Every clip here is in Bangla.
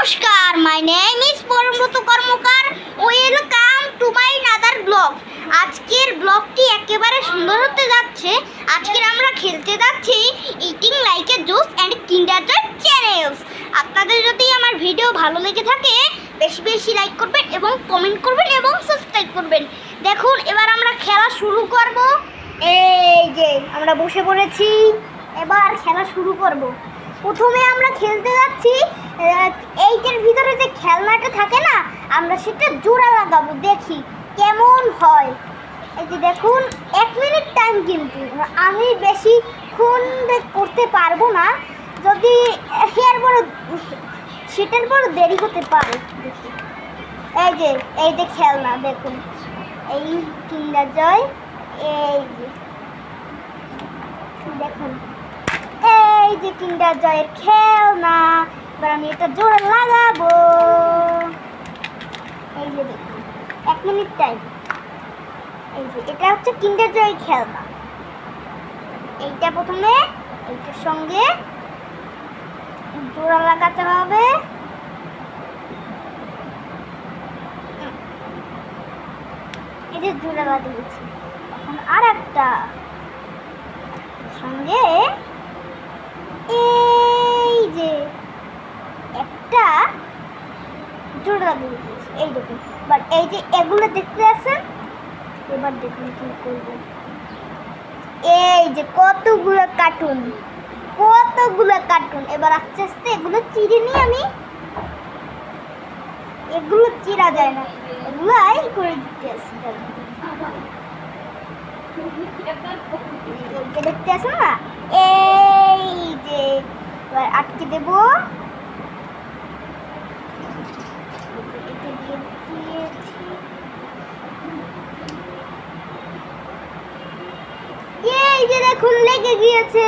নমস্কার my name is Paramabrata Karmakar welcome to my another blog আজকের ব্লগটি একেবারে সুন্দর হতে যাচ্ছে, আজকের আমরা খেলতে যাচ্ছি eating like a juice and Kinder Joy channels আপনাদের যদি আমার ভিডিও ভালো লেগে থাকে, বেশি বেশি লাইক করবেন এবং কমেন্ট করবেন এবং সাবস্ক্রাইব করবেন। দেখুন, এবার আমরা খেলা শুরু করব। এই যে, আমরা বসে পড়েছি। এবার খেলা শুরু করব। প্রথমে আমরা খেলতে যাচ্ছি এইটার ভিতরে যে খেলনাটা থাকে না, আমরা সেটা জোড়া লাগাবো দেখি কেমন হয়। এই যে দেখুন, এক মিনিট টাইম কিন্তু, আমি বেশিক্ষণ করতে পারব না। যদি এর বড়, সেটার বড় দেরি হতে পারে। এই যে এই যে খেলনা, দেখুন। এই কিন্ডার জয়, এই যে। দেখুন। এই যে কিন্ডার জয়ের খেলনা এবার আমি এটা জোড়া লাগাবো। এই যে দেখুন, এক মিনিট টাইম এই যে, এটা হচ্ছে কিন্ডার জয়ের খেলনা। এইটা প্রথমে, এইটার সঙ্গে জোড়া লাগাতে হবে। এই যে জোড়া লাগিয়েছি। এখন আর একটা সঙ্গে এই যে একটা জোড়া লাগিয়ে দিয়েছি এই দেখুন বাট এই যে এগুলো দেখতে আছেন এবার দেখুন কি করব। এই যে কতগুলো কার্টুন কতগুলো কার্টুন এবার আস্তে আস্তে এগুলো চিড়ে নিয়ে আমি। এগুলো চিরা যায় না। এগুলো আই করে দিতে আসি দেখতে আছেন না এই যে, এবার আটকে দেব এটা দিয়ে দিয়েছি। এই যে দেখুন লেগে গিয়েছে।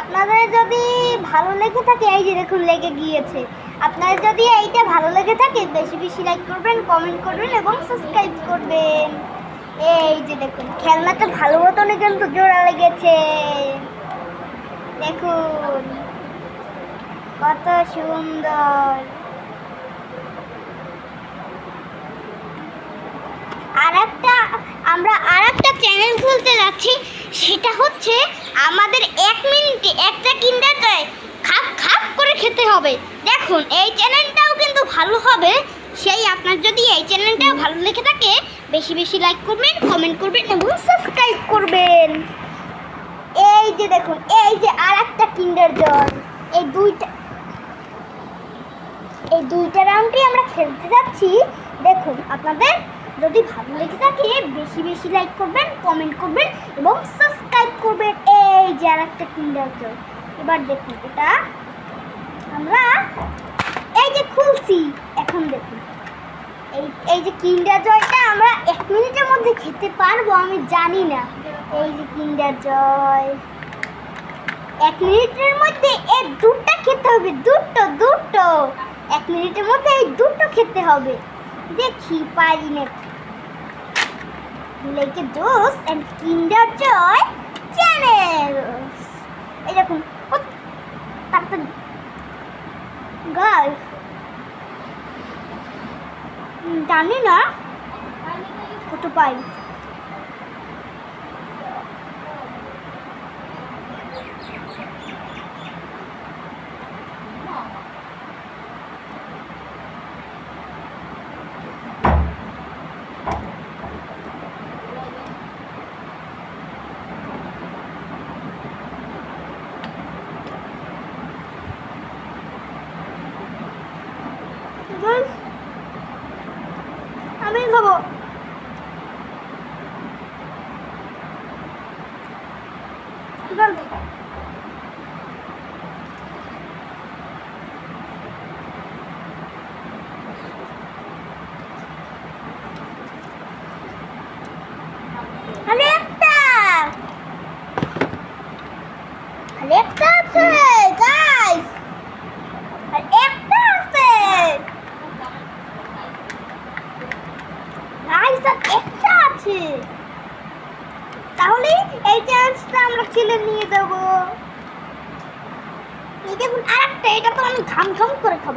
আপনাদের যদি ভালো লেগে থাকে, এই যে দেখুন লেগে গিয়েছে। আপনাদের যদি এইটা ভালো লেগে থাকে, বেশি বেশি লাইক করবেন কমেন্ট করবেন এবং সাবস্ক্রাইব করবেন। এই যে দেখুন, খেলনাটা ভালো মতনই কিন্তু জোড়া লেগেছে। দেখুন, কত সুন্দর। আর একটা আমরা আর একটা চ্যানেল খুলতে যাচ্ছি। সেটা হচ্ছে আমাদের এক মিনিটে একটা কিন্ডার জয় খাপ খাপ করে খেতে হবে। দেখুন, এই চ্যানেলটাও কিন্তু ভালো হবে। সেই আপনার যদি এই চ্যানেলটাও ভালো লেগে থাকে, বেশি বেশি লাইক করবেন কমেন্ট করবেন এবং সাবস্ক্রাইব করবেন। এই যে দেখুন, এই যে আর একটা কিন্ডার জয়। এই দুইটা এই দুইটা রাউন্ডই আমরা খেলতে যাচ্ছি। দেখুন, আপনাদের যদি ভালো লেগে থাকে, বেশি বেশি লাইক করবেন কমেন্ট করবেন এবং সাবস্ক্রাইব করবেন। এই যে আর একটা কিন্ডার জয় এবার দেখুন এটা। আমরা এই যে খুলছি, এখন দেখুন। এই এই যে কিন্ডার জয়টা আমরা এক মিনিটের মধ্যে খেতে পারব, আমি জানি না। এই যে কিন্ডার জয়। এক মিনিটের মধ্যে এই দুধটা খেতে হবে দুটো দুটো এক মিনিটের মধ্যে এই দুটো খেতে হবে। দেখি, পারি লেকে জোস অ্যান্ড কিন্ডার জয় চ্যানেল এই দেখুন তাড়াতাড়ি। গার্ল জানি না কত পাই। আমি খাব জলদি খালি একটা খালি একটা আছে গাইস আর একটা আছে গাইস আর একটা আছে তাহলে এই চান্সটা আমরা ছেলে নিয়ে দেবো এই দেখুন আরেকটা এটা তো আমি ঘাম ঘাম করে খাব।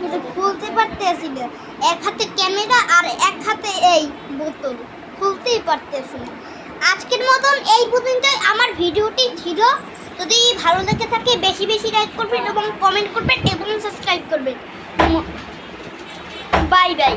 কিন্তু খুলতে পারতেছি না। এক হাতে ক্যামেরা আর এক হাতে এই বোতল। খুলতেই পারতেছি না। আজকের মতন এই পর্যন্তই। আমার ভিডিওটি ছিল। যদি ভালো লেগে থাকে, বেশি বেশি লাইক করবেন এবং কমেন্ট করবেন এবং সাবস্ক্রাইব করবেন। Bye bye